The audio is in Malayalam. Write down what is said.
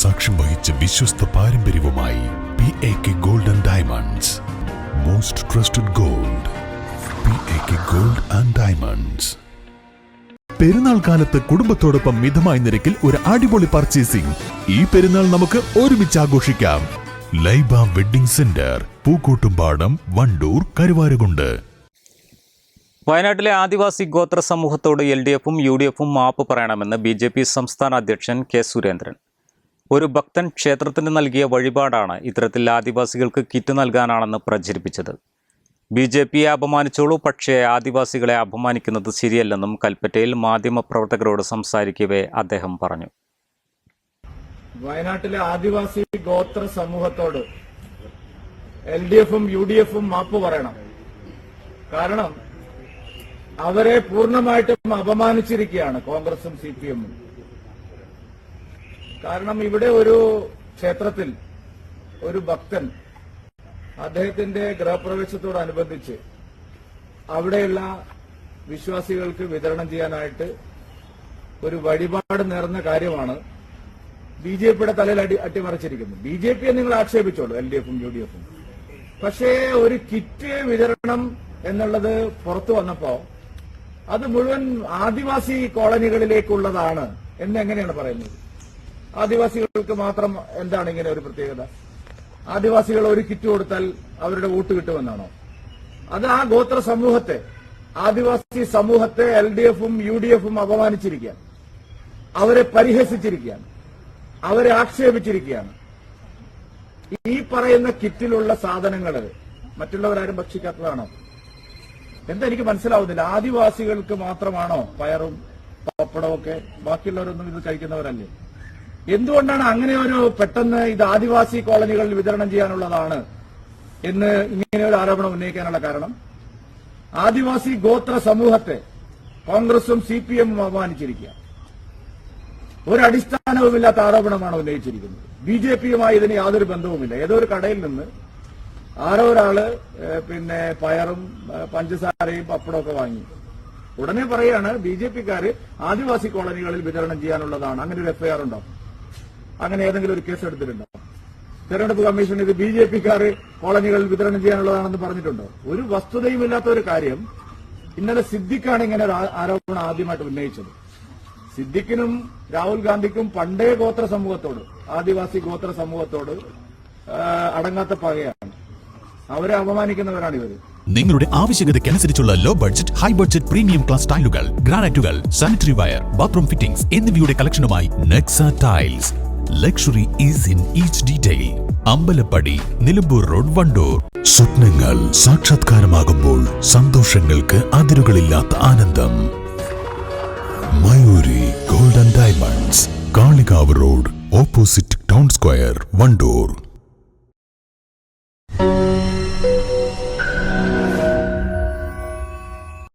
സാക്ഷ്യം വഹിച്ച വിശ്വസ്ത പാരമ്പര്യവുമായി P A K gold and diamonds most trusted gold P A K gold and diamonds Perunnal കാലത്ത് കുടുംബത്തോടൊപ്പം മിതമായ നിരക്കിൽ ഒരു അടിപൊളി പർച്ചേസിംഗ് ഈ പെരുന്നാൾ നമുക്ക് ഒരുമിച്ച് ആഘോഷിക്കാം. Laiba wedding centre Pookkottumpadam Wandoor Karuvarakundu. വയനാട്ടിലെ ആദിവാസി ഗോത്ര സമൂഹത്തോട് എൽ ഡി എഫും യു ഡി എഫും മാപ്പ് പറയണമെന്ന് ബി ജെ പി സംസ്ഥാന അധ്യക്ഷൻ കെ സുരേന്ദ്രൻ. ഒരു ഭക്തൻ ക്ഷേത്രത്തിന് നൽകിയ വഴിപാടാണ് ഇത്തരത്തിൽ ആദിവാസികൾക്ക് കിറ്റ് നൽകാനാണെന്ന് പ്രചരിപ്പിച്ചത്. ബി ജെ പിയെ അപമാനിച്ചോളൂ പക്ഷേ ആദിവാസികളെ അപമാനിക്കുന്നത് ശരിയല്ലെന്നും കൽപ്പറ്റയിൽ മാധ്യമപ്രവർത്തകരോട് സംസാരിക്കവേ അദ്ദേഹം പറഞ്ഞു. വയനാട്ടിലെ ആദിവാസി ഗോത്ര സമൂഹത്തോട് എൽ ഡി എഫും യു ഡി എഫും മാപ്പ് പറയണം. കാരണം അവരെ പൂർണമായിട്ടും അപമാനിച്ചിരിക്കുകയാണ് കോൺഗ്രസും സി പി എമ്മും. കാരണം ഇവിടെ ഒരു ക്ഷേത്രത്തിൽ ഒരു ഭക്തൻ അദ്ദേഹത്തിന്റെ ഗൃഹപ്രവേശത്തോടനുബന്ധിച്ച് അവിടെയുള്ള വിശ്വാസികൾക്ക് വിതരണം ചെയ്യാനായിട്ട് ഒരു വഴിപാട് നേർന്ന കാര്യമാണ്. ബി ജെ പിയുടെ തലയിൽ അടി അട്ടിമറിച്ചിരിക്കുന്നത് ബി ജെ പിയെ നിങ്ങൾ ആക്ഷേപിച്ചോളൂ എൽ ഡി എഫും യു ഡി എഫും. പക്ഷേ ഒരു കിറ്റ് വിതരണം എന്നുള്ളത് പുറത്തു വന്നപ്പോ അത് മുഴുവൻ ആദിവാസി കോളനികളിലേക്കുള്ളതാണ് എന്നെങ്ങനെയാണ് പറയുന്നത്? ആദിവാസികൾക്ക് മാത്രം എന്താണ് ഇങ്ങനെ ഒരു പ്രത്യേകത? ആദിവാസികൾ ഒരു കിറ്റ് കൊടുത്താൽ അവരുടെ വോട്ട് കിട്ടുമെന്നാണോ? അത് ആ ഗോത്ര സമൂഹത്തെ ആദിവാസി സമൂഹത്തെ എൽ ഡി എഫും യു ഡി എഫും അപമാനിച്ചിരിക്കുകയാണ്. അവരെ പരിഹസിച്ചിരിക്കുകയാണ്. അവരെ ആക്ഷേപിച്ചിരിക്കുകയാണ്. ഈ പറയുന്ന കിറ്റിലുള്ള സാധനങ്ങൾ മറ്റുള്ളവരാരും ഭക്ഷിക്കാത്തതാണോ? എന്താ എനിക്ക് മനസ്സിലാവുന്നില്ല. ആദിവാസികൾക്ക് മാത്രമാണോ പയറും പപ്പടവും ഒക്കെ? ബാക്കിയുള്ളവരൊന്നും ഇത് കഴിക്കുന്നവരല്ലേ? എന്തുകൊണ്ടാണ് അങ്ങനെ ഒരു പെട്ടെന്ന് ഇത് ആദിവാസി കോളനികളിൽ വിതരണം ചെയ്യാനുള്ളതാണ് എന്ന് ഇങ്ങനെ ഒരു ആരോപണം ഉന്നയിക്കാനുള്ള കാരണം? ആദിവാസി ഗോത്ര സമൂഹത്തെ കോൺഗ്രസും സി പി എമ്മും അപമാനിച്ചിരിക്കുക. ഒരടിസ്ഥാനവുമില്ലാത്ത ആരോപണമാണ് ഉന്നയിച്ചിരിക്കുന്നത്. ബി ജെ പിയുമായി ഇതിന് യാതൊരു ബന്ധവുമില്ല. ഏതോ ഒരു കടയിൽ നിന്ന് ആരോ ഒരാൾ പിന്നെ പയറും പഞ്ചസാരയും പപ്പടമൊക്കെ വാങ്ങി. ഉടനെ പറയാണ് ബി ജെ പിക്കാര് ആദിവാസി കോളനികളിൽ വിതരണം ചെയ്യാനുള്ളതാണ്. അങ്ങനെ ഒരു എഫ്ഐആർ ഉണ്ടോ അങ്ങനെ ഏതെങ്കിലും ഒരു കേസ് എടുത്തിട്ടുണ്ടോ? തെരഞ്ഞെടുപ്പ് കമ്മീഷൻ ഇത് ബി ജെ പിക്കാര് കോളനികളിൽ വിതരണം ചെയ്യാനുള്ളതാണെന്ന് പറഞ്ഞിട്ടുണ്ടോ? ഒരു വസ്തുതയുമില്ലാത്ത ഒരു കാര്യം ഇന്നലെ സിദ്ദിഖാണ് ഇങ്ങനെ ഒരു ആരോപണം ആദ്യമായിട്ട് ഉന്നയിച്ചത്. സിദ്ദിഖിനും രാഹുൽ ഗാന്ധിക്കും പണ്ടേ ഗോത്ര സമൂഹത്തോട് ആദിവാസി ഗോത്ര സമൂഹത്തോട് അടങ്ങാത്ത പകയാണ്. അവരെ അപമാനിക്കുന്നവരാണ് ഇവർ. നിങ്ങളുടെ ആവശ്യകതയ്ക്കനുസരിച്ചുള്ള low budget high budget premium class ടൈലുകൾ ഗ്രാനൈറ്റുകൾ സാനിറ്ററി വയർ ബാത്റൂം ഫിറ്റിംഗ്സ് എന്നിവയുടെ കളക്ഷനുമായി Nexa tiles luxury is in each detail Ambalappadi Nilambur road Wandoor. സ്വപ്നങ്ങൾ സാക്ഷാത്കാരമാകുമ്പോൾ സന്തോഷങ്ങൾക്ക് അതിരുകളില്ലാത്ത ആനന്ദം. Mayuri golden diamonds Kalikavu road opposite town square Wandoor.